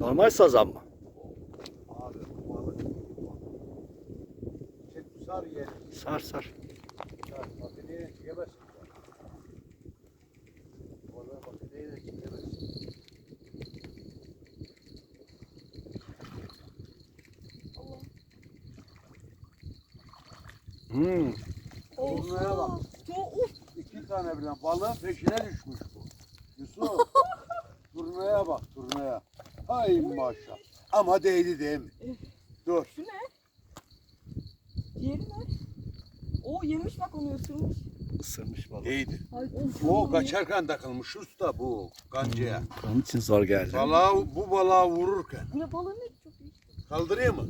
Normal sazan mı? Abi bu sar ye. Sar sar. Sar. Makineye yemezsin. Balığı makineye yemezsin. Hmm. Turnaya bak. Of. İki tane birden balığın peşine düşmüş bu. Yusuf. Hay maşallah. Ama değdi değil mi? Dur. Şu ne? Diğeri ne? O yemiş bak onu ısırmış. Isırmış balık. Değdi. Ay, ya. kaçarken takılmış usta bu kancaya. Onun için zor geldi. Balığa, bu balığa vururken. Ne balığı ne? Çok iyi. Kaldırayım mı?